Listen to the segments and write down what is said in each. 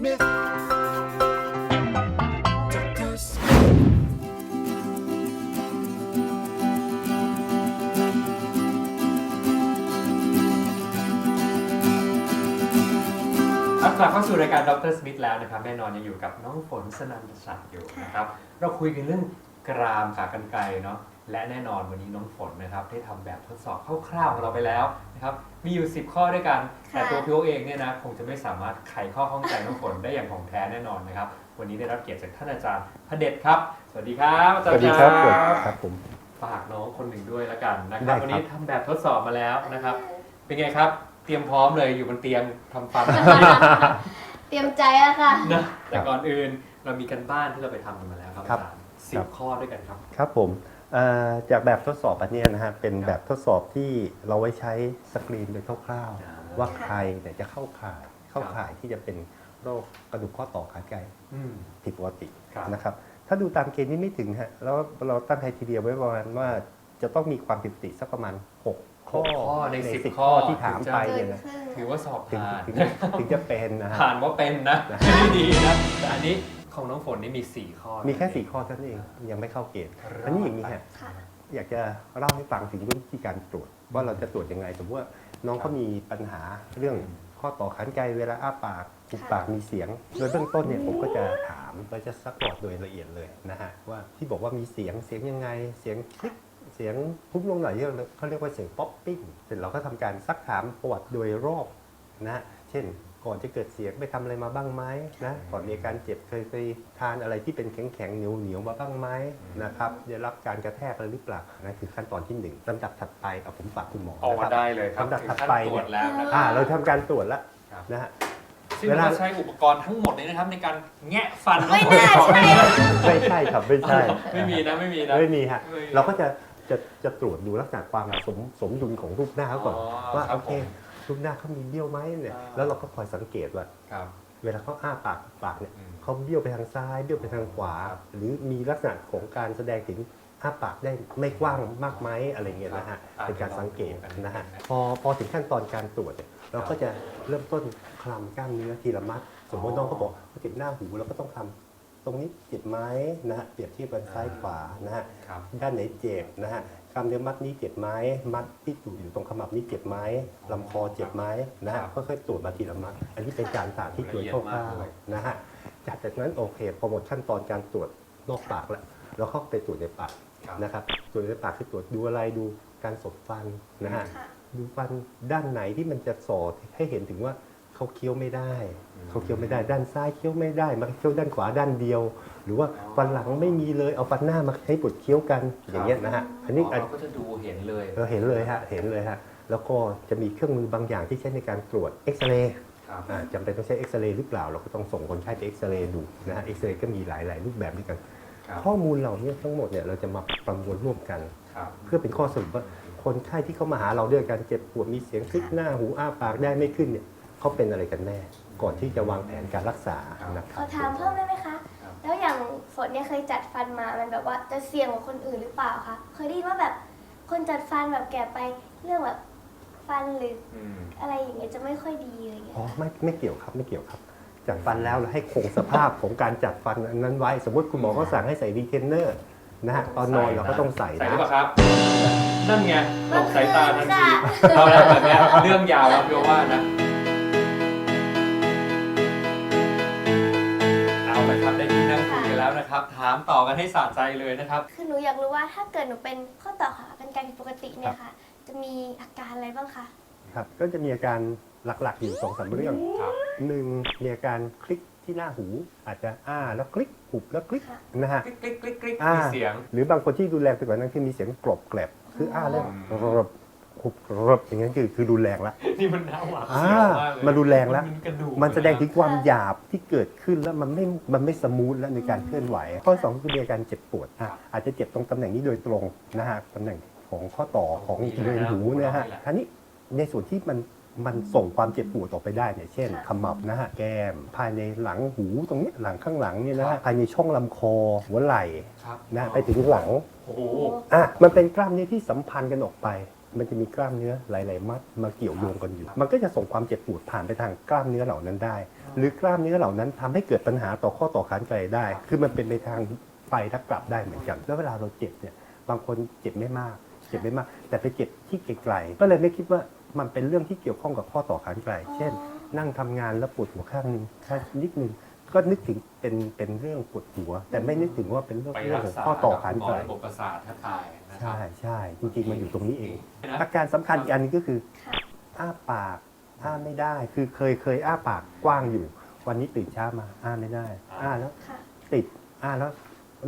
Smith. Dr. Smith. ครับกลับเข้าสู่รายการดรสมิธแล้วนะครับแน่นอนยังอยู่กับน้องฝนสนันทศักดิ์อยู่นะครับ เราคุยกันเรื่องกรามขากรรไกรเนาะ และแน่นอนวันนี้น้องฝนนะครับได้ทำแบบทดสอบคร่าวๆของเราไปแล้วนะครับมีอยู่ 10 ข้อด้วยกันแต่ตัวพี่โอเองเนี่ยนะคงจะไม่สามารถไขข้อข้องใจน้องฝนได้อย่างของแท้แน่นอนนะครับ วันนี้ได้รับเกียรติจากท่านอาจารย์พระเดชครับ สวัสดีครับอาสจารย์วัสดีครับคครับผมฝากน้องคนหนึ่งด้วยละกันนะคได้รับครับวันนี้ทำแบบทดสอบมาแล้วนะครับ เป็นไงครับเตรียมพร้อมเลยอยู่บนเตียงทำฟันเตรียมใจแล้วค่ะนะแต่ก่อนอื่นเรามีกันบ้านที่เราไปทำกันมาแล้วครับครับอาจารย์สิครับบข้อด้วยกันครับ ครับผมเอ่อ จากแบบทดสอบอันเนี้ยนะฮะเป็นแบบทดสอบที่เราไว้ใช้สกรีนโดยคร่าวอ่าๆว่าใครเนี่ยจะเข้าข่ายเข้าข่ายที่จะเป็นโรคกระดูกข้อต่อขาไกลอืมผิดปกติครับนะครับ ถ้าดูตามเกณฑ์นี้ไม่ถึงฮะแล้วเราตั้งไครทีเดียไว้ประมาณว่าจะต้องมีความผิดปกติสักประมาณ 6 ข้อหกข้อในสิบ10 ข้อที่ถามไปเกิเนี่ยนนะครึ่งถือว่าสอบถึงผ่านถึงถึงจะเป็นนะฮะผ่านว่าเป็นนะนะไม่ดีนะแต่อันนี้ ของน้องฝนนี่มี 4 ข้อมีแค่ 4 ข้อเท่านั้นเองยังไม่เข้าเกณฑ์รดอันนี้อย่างนี้ฮะค่ะอยากจะเล่าให้ฟังถึงวิธีการตรวจ ว่าเราจะตรวจยังไงสมมติว่าน้องครัเขาบมีปัญหาเรื่องข้อต่อขันไกลเวลาอ้าปากหุบปากมีเสียง โดยเบื้องต้นเนี่ยผมก็จะถามก็จะซักประวัติโดยละเอียดเลยนะฮะว่าที่บอกว่ามีเสียงเสียงยังไงเสียงคลิกเสียงพุ่มลงหน่อยเขาเรียกว่าเสียงป๊อปปิ้งเสร็จเราก็ทำการซักถามประวัติโดยรอบนะฮะเช่น ก่อนจะเกิดเสียงไปทำอะไรมาบ้างไหมนะก่อนมีอาการเจ็บเคยไปทานอะไรที่เป็นแข็งแข็งๆเหนียวเหนียวๆมาบ้างไหมนะครับได้รับการกระแทกอะไรหรือเปล่านั่นคือขั้นตอนที่หนึ่งลำดับถัดไปเอาผมฝากคุณหมอออกนะคมารับได้เลยครับลำดับถึงถัดขั้นไปตรวจแล้วนะคอ่ารับเราทำการตรวจแล้วครับนะฮะซึ่งเวลาเราใช้อุปกรณ์ทั้งหมดเลยนะครับ ในการแงะฟันไม่น่าใช่ไม่ใช่ครับไม่ใช่ไม่มีนะไม่มีนะไม่มีฮะไม่มีเราก็จะจะจะตรวจดูลักษณะความสมสมดุลของรูปหน้าเขาก่อนอ๋อว่าครับโอเค รูปหน้าเขามีเบี้ยวไหมเนี่ยอ่าแล้วเราก็คอยสังเกตว่าครับ เวลาเขาอ้าปากปากเนี่ยอืมเขาเบี้ยวไปทางซ้าย เบี้ยวไปทางขวาครับหรือมีลักษณะของการแสดงถึงอ้าปากได้ไม่กว้างมากไหมอะไรเงี้ยนะฮะครับเป็นการสังเกตอ่านะฮะเดี๋ยวลองดูกันพอพอถึงขั้นตอนการตรวจเนี่ยเราก็จะเริ่มต้นคลำกล้ามเนื้อทีละมัด สมมติน้องเขาบอกว่าเจ็บหน้าหูเราก็ต้องทำตรงนี้เจ็บไหมนะฮะเปรียบเทียบกันซ้ายขวานะฮะครับด้านไหนเจ็บนะฮะ กล้ามเนื้อมัดนี้เจ็บไหมมัดที่อยู่อยู่ตรงขมับนี้เจ็บไหมลำคอเจ็บไหมนะฮะครับค่อยๆตรวจมาทีละมัด อันนี้เป็นการสาธิตโดยคร่าวๆนะฮะจากจากนั้นโอเคพอหมดขั้นตอนการตรวจนอกปากแล้วเราเข้าไปตรวจในปากครับนะครับตรวจในปากคือตรวจดูอะไรดูการสบฟันนะฮะค่ะดูฟันด้านไหนที่มันจะสอดให้เห็นถึงว่า เขาเคี้ยวไม่ได้เขาเคี้ยวไม่ได้ด้านซ้ายเคี้ยวไม่ได้มาเคี้ยวด้านขวาด้านเดียว หรือว่าฟันหลังไม่มีเลยเอาฟันหน้ามาให้บดเคี้ยวกันอย่างเงี้ยนะฮะอันนี้อันเราก็จะดูเห็นเลยเราเห็นเลยฮะเห็นเลยฮะแล้วก็จะมีเครื่องมือบางอย่างที่ใช้ในการตรวจเอ็กซเรย์ครับอ่าจำเป็นต้องใช้เอ็กซเรย์หรือเปล่า เราก็ต้องส่งคนไข้ไปเอ็กซเรย์ดูนะฮะเอ็กซเรย์ก็มีหลาย ๆ รูปแบบด้วยกันครับข้อมูลเหล่านี้ทั้งหมดเนี่ยเราจะมาประมวลร่วมกันครับเพื่อเป็นข้อสรุปว่าคนไข้ที่เขามาหาเราด้วยการเจ็บปวดมีเสียงคลิกหน้าหูอ้าปากได้ไม่ขึ้นเนี่ย เขาเป็นอะไรกันแน่ ก่อนที่จะวางแผนการรักษานะคขรัอบถามเพิ่มได้ไหมคะครับแล้วอย่างฝนเนี่ยเคยจัดฟันมา มันแบบว่าจะเสี่ยงกว่าคนอื่นหรือเปล่าคะ เคยได้ยินว่าแบบคนจัดฟันแบบแก่ไปเรื่องแบบฟันหรืออืมอะไรอย่างเงี้ยจะไม่ค่อยดีอะไรอย่างเงี้ย อ๋อไม่ไม่เกี่ยวครับไม่เกี่ยวครับ จัดฟันแล้วเราให้คงสภาพของการจัดฟันอันนั้นไว้ สมมติคุณหมอก็สั่งให้ใส่รีเทนเนอร์นะฮะตอนนอนเราก็ต้องใส่ใส่หนะรือเปล่าครับ นั่นไงตกสายตาทันทีค่ะเอาแล้วแบบเนี้ยเรื่องยาวแล้วพี่ว่านะ แล้วนะครับ ถามต่อกันให้สะใจเลยนะครับ คือหนูอยากรู้ว่าถ้าเกิดหนูเป็นข้อต่อขาเป็นการผิดปกติเนี่ยค่ะ จะมีอาการอะไรบ้างคะครับก็จะมีอาการหลักๆอยู่สองสามเรื่องครับหนึ่งมีอาการคลิกที่หน้าหูอาจจะอ้าแล้วคลิกหุบแล้วคลิกนะฮะกริ๊กกริ๊กกริ๊กกริ๊กอ่ามีมีเสียง หรือบางคนที่รุนแรงไปกว่านั้นคือมีเสียงกรอบแกรบคืออ้าแล้วอืมรบ หุบรบอย่างนั้นคือคือรุนแรงแล้วนี่มันน่าหวาดอ่าเสียวมากเลยมันรุนแรงแล้ว มันกระดูกมันแสดงถึงความหยาบที่เกิดขึ้นแล้วมันไม่ มันไม่สมูทแล้วในการเคลื่อนไหว ข้อที่สองคือมีอาการเจ็บปวดอะอาจจะเจ็บตรงตำแหน่งนี้โดยตรงนะฮะตำแหน่งของข้อต่อของบริเวณหูนะฮะอันนี้ในส่วนที่มันมันส่งความเจ็บปวดออกไปได้เนี่ยเช่นขมับนะฮะแก้ม ภายในหลังหูตรงเนี้ยหลังข้างหลังเนี่ยนะฮะภายในช่องลำคอหัวไหล่ครับนะฮะไปถึงหลังโอ้โห อะมันเป็นกล้ามเนื้อที่สัมพันธ์กันออกไป มันจะมีกล้ามเนื้อหลาย ๆ มัดมาเกี่ยวโยงกันอยู่ มันก็จะส่งความเจ็บปวดผ่านไปทางกล้ามเนื้อเหล่านั้นได้ หรือกล้ามเนื้อเหล่านั้นทำให้เกิดปัญหาต่อข้อต่อขานไกลได้ คือมันเป็นไปทางไปทักกลับได้เหมือนกัน แล้วเวลาเราเจ็บเนี่ย บางคนเจ็บไม่มาก เจ็บไม่มาก แต่ไปเจ็บที่ไกลๆก็เลยไม่คิดว่ามันเป็นเรื่องที่เกี่ยวข้องกับข้อต่อขานไกล เช่น นั่งทำงานแล้วปวดหัวข้างนึงแค่นิดนึง ก็นึกถึงเป็นเป็นเรื่องปวดหัว แต่ไม่นึกถึงว่าเป็นเรื่องไปเรื่อรังกของษาข้อต่อขานหมไกอลระบบประสาทแทบตายนะครับใช่ใช่จริงๆมันอยู่ตรงนี้เองนะอาการสำคัญอีกอันหนึงก็คือค่ะอ้าปากอ้าไม่ได้ คือเคยเคยอ้าปากกว้างอยู่ วันนี้ตื่นเช้ามาอ้าไม่ได้ อ้าแล้ว ค่ะ ติดอ้าแล้ว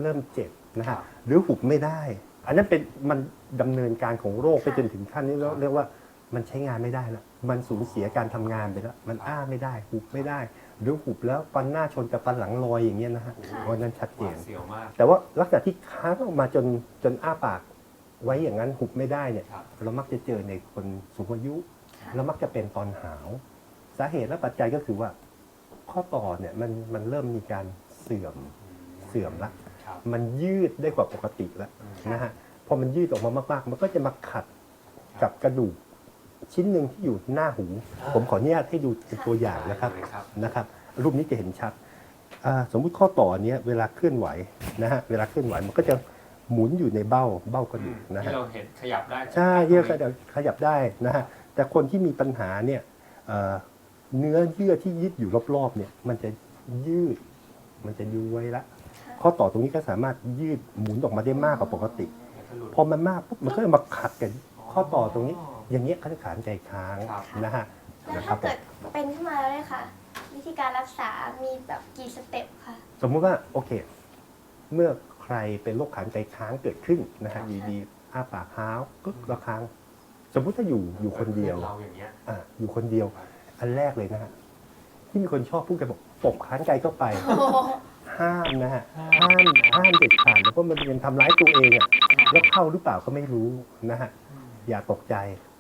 เริ่มเจ็บนะฮะหรือหุบไม่ได้ อันนั้นเป็นมันดำเนินการของโรคไปจนถึงขั้นนี้แล้วเรียกว่ามันใช้งานไม่ได้แล้วมันสูญเสียการทำงานไปแล้วมันอ้าไม่ได้หุบไม่ได้ หรือหุบแล้วฟันหน้าชนกับฟันหลังลอยอย่างเงี้ยนะฮะค่ะวันนั้นชัดหเจวานดเสียวมาก แต่ว่าลักษณะที่ค้างออกมาจนจนอ้าปากไว้อย่างนั้นหุบไม่ได้เนี่ย ครับ เรามักจะเจอในคนสูงอายุค่ะแล้วมักจะเป็นตอนหาว สาเหตุและปัจจัยก็คือว่า ข้อต่อเนี่ยมันมันเริ่มมีการเสื่อมเสื่อมละ ครับ มันยืดได้กว่าปกติแล้วนะฮะ พอมันยืดออกมามากๆ มันก็จะมาขัดกับกระดูก ชิ้นหนึ่งที่อยู่หน้าหู ผมขออนุญาตให้ดูเป็นตัวอย่างนะครับได้เลยครับนะครับ รูปนี้จะเห็นชัดอ่าสมมุติข้อต่อเนี้ยเวลาเคลื่อนไหวนะฮะเวลาเคลื่อนไหวมันก็จะหมุนอยู่ในเบ้าเบ้ากระดูกนะฮะที่เราเห็นขยับได้ใช่เยื่อขยับขยับได้นะฮะแต่คนที่มีปัญหาเนี่ยเอ่อเนื้อเยื่อที่ยึดอยู่รอบๆเนี่ยมันจะยืดมันจะย้วยละข้อต่อตรงนี้ก็สามารถยืดหมุนออกมาได้มากกว่าปกติ พอมันมากปุ๊บมันก็จะมาขัดกัน ข้อต่อตรงนี้อย่างเงี้ยเขาจะขานใจค้างครับ นะฮะแล้วนะครัถ้าบผมเกิดเป็นขึ้นมาแล้วเนี่ยค่ะ วิธีการรักษา มีแบบกี่สเต็ปค่ะ สมมุติว่าโอเค เมื่อใครเป็นโรคขานใจค้างเกิดขึ้นนะฮะอยู่ดีอ้าปากค้างกึกละครั้งสมมุติถ้าอยู่อยู่คนเดียว เราอย่างเงี้ย อะอยู่คนเดียว อันแรกเลยนะฮะที่มีคนชอบพูดกันบอกปกค้านไกลเข้าไป ห้ามนะฮะห้ามห้ามเด็ดขาดแล้วก็มันเป็นทำร้ายตัวเองอะแล้วเข้าหรือเปล่าก็ไม่รู้นะฮะ อย่าตกใจ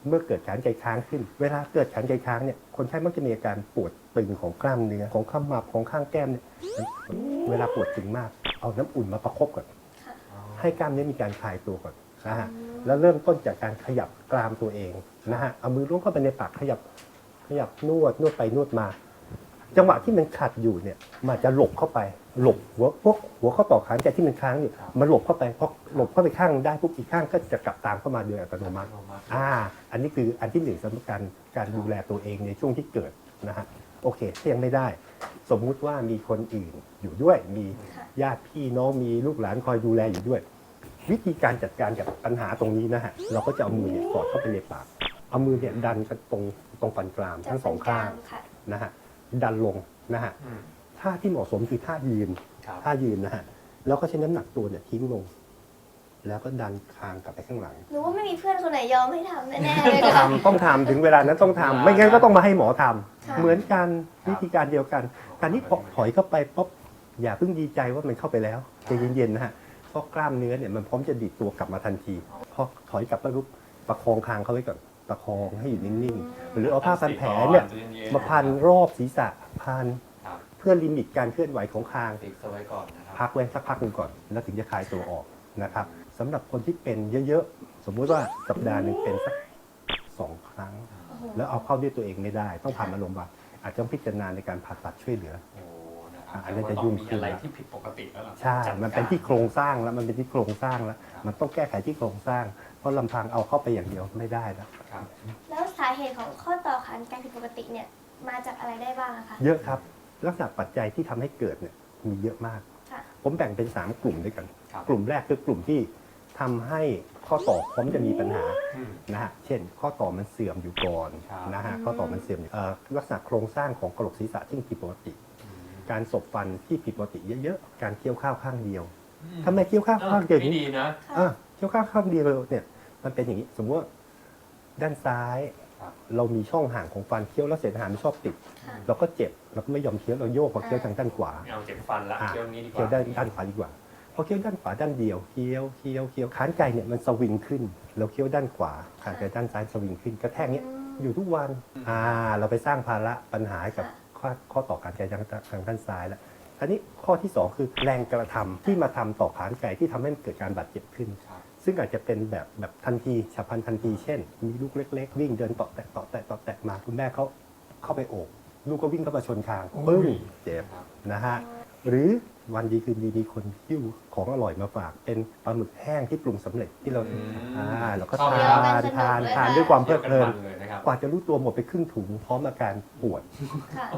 เมื่อเกิดขานใจค้างขึ้น เวลาเกิดขานใจค้างเนี่ยคนไข้มักจะมีอาการปวดตึงของกล้ามเนื้อของขมับของข้างแก้มเนี่ยเวลาปวดตึงมาก เอาน้ำอุ่นมาประคบก่อน ให้กล้ามเนื้อมีการคลายตัวก่อนนะฮะแล้วเริ่มต้นจากการขยับกรามตัวเองนะฮะเอามือล้วงเข้าไปในปากขยับขยับนวดนวดไปนวดมา จังหวะที่มันขัดอยู่เนี่ยมันจะหลบเข้าไป หลบหัวพวกหัวข้อต่อขานใจที่มันค้างอยู่มันหลบเข้าไปพอหลบเข้าไปข้างได้ปุ๊บอีกข้างก็จะกลับตามเข้ามาโดยอัตโนมัติอ่าอันนี้คืออันที่หนึ่งสำหรับการการดูแลตัวเองในช่วงที่เกิดนะฮะโอเคถ้ายังไม่ได้ สมมุติว่ามีคนอื่นอยู่ด้วย มีค่ะญาติพี่น้องมีลูกหลานคอยดูแลอยู่ด้วย วิธีการจัดการกับปัญหาตรงนี้นะฮะเราก็จะเอามือเนี่ยสอดเข้าไปในปากเอามือเนี่ยดันกันตรงตรงฟันกรามทั้งสองข้างค่ะนะฮะดันลงนะฮะ ท่าที่เหมาะสมคือท่ายืน ครับ ท่ายืนนะฮะ แล้วก็ใช้น้ำหนักตัวเนี่ยทิ้งลง แล้วก็ดันคางกลับไปข้างหลัง หนูว่าไม่มีเพื่อนคนไหนยอมให้ทำแน่ๆเลยต้องค่ะ ทำต้องทำถึงเวลานั้นต้องทำไม่งั้นก็ต้องมาให้หมอทำค่ะเหมือนกันวิธีการเดียวกันการที่พอถอยเข้าไปปุ๊บอย่าเพิ่งดีใจว่ามันเข้าไปแล้วใจเย็นๆนะฮะเพราะกล้ามเนื้อเนี่ยมันพร้อมจะดีดตัวกลับมาทันทีพอถอยกลับไปปุ๊บประคองคางเขาไว้ก่อนประคองให้อยู่นิ่งๆ หรือเอาผ้าพันแผลเนี่ยมาพันรอบศีรษะพันครับเพื่อลิมิตการเคลื่อนไหวของคาง ติดเอาไว้ก่อนนะครับ พักไว้สักพักหนึ่งก่อน แล้วถึงจะคลายตัวออกนะครับสำหรับคนที่เป็นเยอะๆ สมมุติว่าสัปดาห์หนึ่งเป็นสักสองครั้งโอ้โหแล้วเอาเข้าด้วยตัวเองไม่ได้ ต้องผ่านมาโรงพยาบาลอาจจะต้องพิจารณาในการผ่าตัดช่วยเหลือ โอ้นะครับอันนั้นจะยุ่งขึ้น มีอะไรละที่ผิดปกติแล้วล่ะใช่ มันเป็นที่โครงสร้างแล้วมันเป็นที่โครงสร้างแล้ว มันต้องแก้ไขที่โครงสร้าง เพราะลำพังเอาเข้าไปอย่างเดียวไม่ได้แล้ว ครับแล้วสาเหตุของข้อต่อขานการผิดปกติเนี่ยมาจากอะไรได้บ้างอะคะ เยอะครับ ลักษณะปัจจัยที่ทำให้เกิดเนี่ยมีเยอะมาก ค่ะ ผมแบ่งเป็น 3 กลุ่มด้วยกัน ครับ กลุ่มแรกคือกลุ่มที่ทำให้ข้อต่อพร้อมจะมีปัญหาอืม นะฮะเช่น ข้อต่อมันเสื่อมอยู่ก่อนครับ นะฮะข้อต่อมันเสื่อมอยู่เอ่อลักษณะโครงสร้างของกระโหลกศีรษะที่ผิดปกติ การสบฟันที่ผิดปกติเยอะๆ การเคี้ยวข้าวข้างเดียวทำไมเคี้ยวข้าวข้างเดียวไม่นี้ ดีนะ อะเคี้ยวข้าวข้างเดียวเนี่ยมันเป็นอย่างนี้ สมมติว่าด้านซ้ายครับ เรามีช่องห่างของฟันเคี้ยวแล้วเศษอาหารมันชอบติด ค่ะ เราก็เจ็บเราก็ไม่ยอมเคี้ยวเราโยกมาเคี้ยวทางด้านขวาไม่เอาเจ็บฟันละอะ เที่ยวนี้ดีกว่าเคี้ยวด้านด้านขวาดีกว่าพอเคี้ยวด้านขวาด้านเดียวเคี้ยวเคี้ยวเคี้ยวขานไก่เนี่ยมันสวิงขึ้น เราเคี้ยวด้านขวาขานไก่ด้านซ้ายสวิงขึ้นกระแทกเนี้ยอยู่ทุกวันอ่าเราไปสร้างภาระปัญหากับข้อข้อต่อการไก่ทางทางด้านซ้ายแล้วคราวนี้ข้อที่สองคือแรงกระทำที่มาทำต่อขานไก่ที่ทำให้มันเกิดการบาดเจ็บขึ้นครับ ซึ่งอาจจะเป็นแบบแบบทันทีฉับพลันทันทีเช่น มีลูกเล็ก ๆ วิ่งเดินเตาะแตะเตาะแตะเตาะแตะมาคุณแม่เขาเข้าไปโอบลูกก็วิ่งเข้ามาชนคางปึ้งเจ็บครับนะฮะหรือวันดีคืนดีมีคนหิ้วของอร่อยมาฝากเป็นปลาหมึกแห้งที่ปรุงสำเร็จที่เราอืมอ่าเราก็ชอบทไหมาครับนทานสนุกเลยทานค่ะด้วยความเพลิดเพลินเที่ยวกัมัเลยนะครับกว่าจะรู้ตัวหมดไปครึ่งถุงพร้อมอาการปวดค่ะ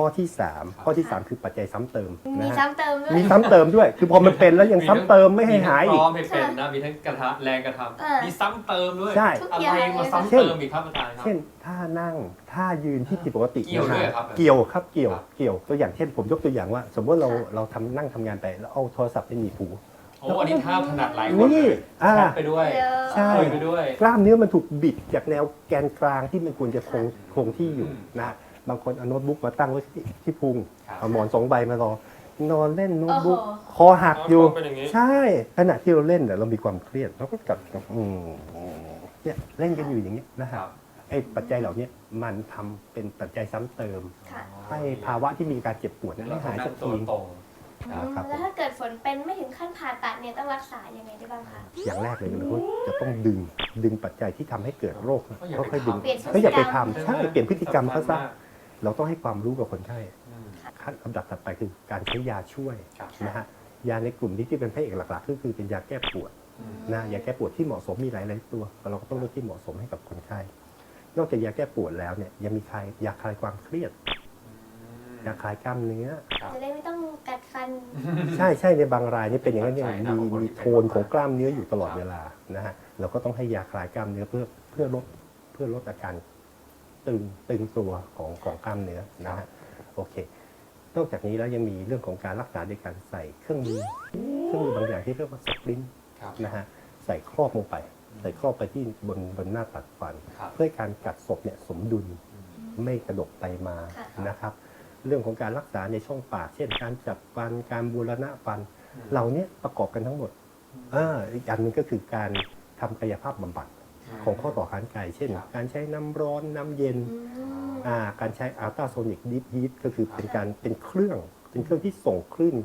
ข้อที่ 3 ข้อที่ 3 คือปัจจัยซ้ำเติมมีนะฮะซ้ำเติมด้วย มีซ้ำเติมด้วย คือพอมันเป็นแล้วยังซ้ำเติมไม่ให้หายมีอีทั้งพร้อกมให้เป็นนะ มีทั้งกระทะแรงกระทเออำมีซ้ำเติมด้วยใช่ทุกอะอไรย่างมาเลยซ้ำค่ะเติมอีกครับอาจารย์ครับ เช่นท่านั่งท่ายืนที่ผิดปกติเกี่ยวด้วยนะฮะครับ เกี่ยวครับเกี่ยวครับเกี่ยวตัวอย่างเช่น ผมยกตัวอย่างว่า สมมติเราค่ะเราทำนั่งทำงานไปแล้วเอาโทรศัพท์ไปหนีบหูโอ้อันนี้ท่าถนัดหลายคนนี่เลยอ่า แคปไปด้วยเดี๋ยวใช่คุยไปด้วย กล้ามเนื้อมันถูกบิดจากแนวแกนกลางที่มันควรจะคงคงที่อยู่อืมนะฮะ บางคนเอาโน้ตบุ๊กมาตั้งไว้ที่ที่พุงครับ เอาหมอนสองใบมารอนอนเล่นโน้ตบุ๊กโอ้โห คอหักอยู่ เป็นอย่างนี้ ใช่ขณะที่เราเล่นเนี่ยเรามีความเครียดเราก็กลับอืมเนี่ยเล่นกันอยู่อย่างนี้ยนะคครัรับบไอ้ปัจจัยเหล่านี้มันทำเป็นปัจจัยซ้ำเติม ค่ะ ให้ภาวะที่มีการเจ็บปวดนั้นเราหายทำหน้าสักตัวที ตรงครับ แล้วถ้าเกิดฝนเป็นไม่ถึงขั้นผ่าตัดเนี่ยต้องรักษายังไงได้บ้างคะ อย่างแรกเลยเราจะต้องดึงดึงปัจจัยที่ทำให้เกิดโรคก็อย่าไปค่อยๆดึงเปลี่ยนพฤก็ติอย่ากรไปรมทำใช่เปลี่ยนพฤติกรรมเขาซะสำคัญาก เราต้องให้ความรู้กับคนไข้อืมขั้นลำดับถัดไปคือการใช้ยาช่วยครับนะฮะยาในกลุ่มนี้ที่เป็นพระเอกหลักๆ ก็คือเป็นยาแก้ปวดอืมนะยาแก้ปวดที่เหมาะสมมีหลายๆตัวแต่เราก็ต้องเลือกที่เหมาะสมให้กับคนไข้นอกจากยาแก้ปวดแล้วเนี่ยยังมีคลายยาคลายความเครียดยาคลายกล้ามเนื้อครับจะได้ไม่ต้องกัดฟัน ใช่ใช่ในบางรายนี่เป็นอย่างนั้นเข้าเนี่ยใจนะมีบางคนมีที่เป็นโทนของกล้ามเนื้ออยู่ตลอดเวลานะฮะเราก็ต้องให้ยาคลายกล้ามเนื้อเพื่อเพื่อลดเพื่อลดอาการ ตึงตึงตัวของของกล้ามเนื้อนะฮะโอเคนอกจากนี้แล้วยังมีเรื่องของการรักษาโดยการใส่เครื่องมือเครื่องมือบางอย่างที่เรียกว่าสปรินครับนะฮะใส่ครอบลงไป ใส่ครอบไปที่บนบนหน้าตัดฟันครับเพื่อให้การกัดศพเนี่ยสมดุลไม่กระดกไปมาค่ะนะครับ เรื่องของการรักษาในช่องปาก เช่น การจับฟันการบูรณะฟันอืมเหล่านี้ประกอบกันทั้งหมดอ่าอีกอันหนึงก็คือการทำกายภาพบำบัด ของข้อต่อขานไกเช่นครับการใช้น้ำร้อนน้ำเย็นอืมอ่าการใช้อัลตราโซนิกดิฟฮีทก็คือเป็นการเป็นเครื่อง เป็นเครื่องที่ส่งคลื่น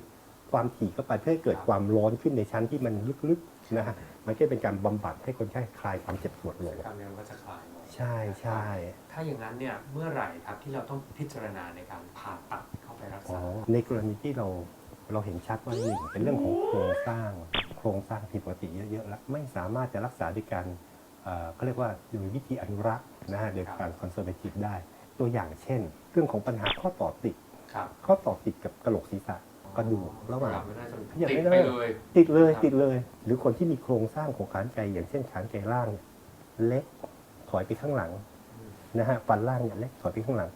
ความถี่เข้าไปเพื่อให้เกิดความร้อนขึ้นในชั้นที่มันลึกๆนะฮะมันก็เป็นการบำบัดให้คนไข้คลายความเจ็บปวดลงกล้ามเนื้อมันก็จะคลายลงใช่ใช่ถ้าอย่างนั้นเนี่ยเมื่อไหร่ครับที่เราต้องพิจารณาในการผ่าตัดเข้าไปรักอ๋อษาในกรณีที่เราเราเห็นชัดว่าหนึ่งเป็นเรื่องของโครงสร้าง โครงสร้างผิดปกติเยอะๆแล้วไม่สามารถจะรักษาด้วยการ เอ่อเขาเรียกว่าโดยวิธีอนุรักษ์นะฮะโดยการคอนเซอร์เวทีฟได้ ตัวอย่างเช่น เรื่องของปัญหาข้อต่อติดครับข้อต่อติดกับกระโหลกศีรษะกระดูกระหว่างไม่ได้จนขยับติดไม่ได้ไปเลยติดเลยครับติดเลย หรือคนที่มีโครงสร้างของขานไกอย่างเช่นขานไกล่างเนี่ยเล็กถอยไปข้างหลังนะฮะฟันล่างเนี่ยเล็กถอยไปข้างหลัง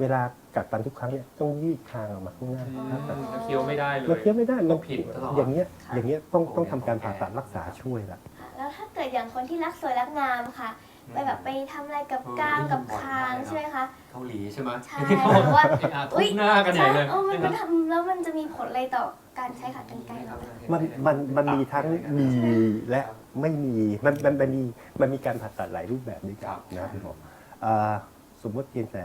เวลากัดฟันทุกครั้งเนี่ยต้องยืดคางออกมาข้างหน้าอืมถ้าตัดแล้วเคี้ยวไม่ได้เลยเราเคี้ยวไม่ได้ต้มัอนงผิดตลอดอย่างเงี้ยค่ะอย่างเงี้ยต้องโอ้ต้องยทำการของผ่าแท้ตัดรักษาช่วยละ อย่างคนที่รักสวยรักงามค่ะ ไปแบบไปทำอะไรกับเออกรามกับบ่อยคางมากเลยนะใช่ไหมคะ เกาหลีใช่ไหมใช่ที่เขาแบบว่าเอะอะทุบหน้ากันใหญ่ใช่เลยเออมันใช่มันไหมทำแล้วมันจะมีผลอะไรต่อการใช้ขากรรไกรคไหมรับคะมันมันมันมีทั้งมีและไม่มีมันมันมันมีมันมีการผ่าตัดหลายรูปแบบด้วยกันนะพี่หมออ่าสมมติเพียงแต่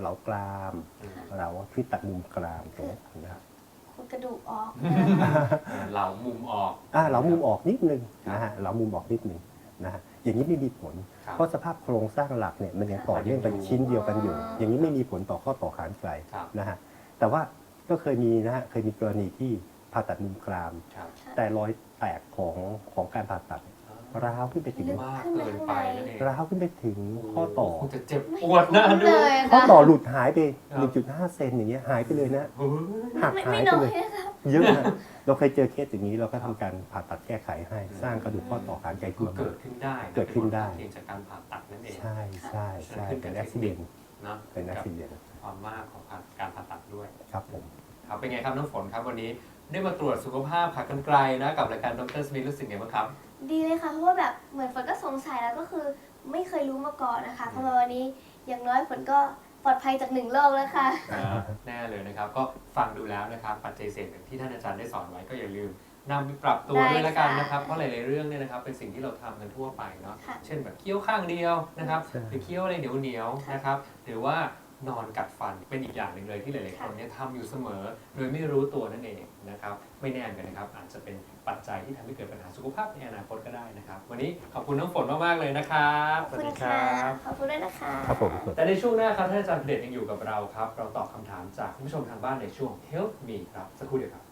เหลากรามอืมเราคือตัดมุมกรามตรงนี้นะครับขุด กระดูกออก เหลามุมออก อ่าเหลามุมออกนิดนึงนะฮะเหลามุมออกนิดนึงนะฮะอย่างนี้ไม่มีผล ครับเพราะสภาพโครงสร้างหลักเนี่ยมันยังต่อเนื่องเป็นชิ้นเดียวกันอยู่ อย่างนี้ไม่มีผลต่อข้อต่อขานไกลครับ นะฮะแต่ว่าก็เคยมีนะฮะเคยมีกรณีที่ผ่าตัดมุมกราม ครับ แต่รอยแตกของของการผ่าตัด ร้าวขึ้นไปถึงมากเกินไปนั่นเองร้าวขึ้นไปถึงข้อต่อ คงจะเจ็บปวดหน้าดูเลยข้อค่ะต่อหลุดหายไปครับ1.5 เซนอย่างเงี้ยหายไปเลยนะเฮ้ยหักไม่หาไม่ยน้ไปอยเลยนะคะเยอะนะเราเคยเจอเคสอย่างนี้เราก็ทำการผ่าตัดแก้ไขให้ สร้างกระดูกข้อต่อขานไกลขึ้นก็มาเกิดขึ้นได้เกิดขึ้นได้เพียงจากการผ่าตัดนั่นเอง ใช่ใช่ใช่ขึ้นเป็นกับอุบิเหตุเนาะเป็นอุกับบิเหตุความมากของการผ่าตัดด้วย ครับผม ครับเป็นไงครับน้องฝนครับวันนี้ได้มาตรวจสุขภาพขากรรไกรนะกับรายการดรสมิธรู้สึกไงบ้างครับ ดีเลยค่ะเพราะว่าแบบเหมือนฝนก็สงสัยแล้วก็คือไม่เคยรู้มาก่อนนะคะพอมาวันนี้อย่างน้อยฝนก็ปลอดภัยจากหนึ่งโรคแล้วค่ะแน่เลยนะครับ ก็ฟังดูแล้วนะครับปัจจัยเสี่ยงอย่างที่ท่านอาจารย์ได้สอนไว้ก็อย่าลืมนำไปปรับตัวได้ด้วยละกันค่ะนะครับ เพราะหลายๆเรื่องเนี่ยนะครับเป็นสิ่งที่เราทำกันทั่วไปเนาะค่ะ เช่นแบบเคี้ยวข้างเดียวนะครับใช่ หรือเคี้ยวอะไรเหนียวๆนะครับ หรือว่า นอนกัดฟันเป็นอีกอย่างหนึ่งเลยที่หลายๆคนเนี่ยทำอยู่เสมอ โดยไม่รู้ตัวนั่นเองนะครับไม่แน่กันนะครับ อาจจะเป็นปัจจัยที่ทำให้เกิดปัญหาสุขภาพในอนาคตก็ได้นะครับ วันนี้ขอบคุณน้องฝนมากๆเลยนะครับขอบสวัสคุณดีคค่ะรับขอบคุณด้วยนะคะครับผมแต่ในช่วงหน้าครับท่านอาจารย์เดชยังอยู่กับเราครับ เราตอบคำถามจากคุณผู้ชมทางบ้านในช่วง Help Me ครับสักครู่เดียวครับ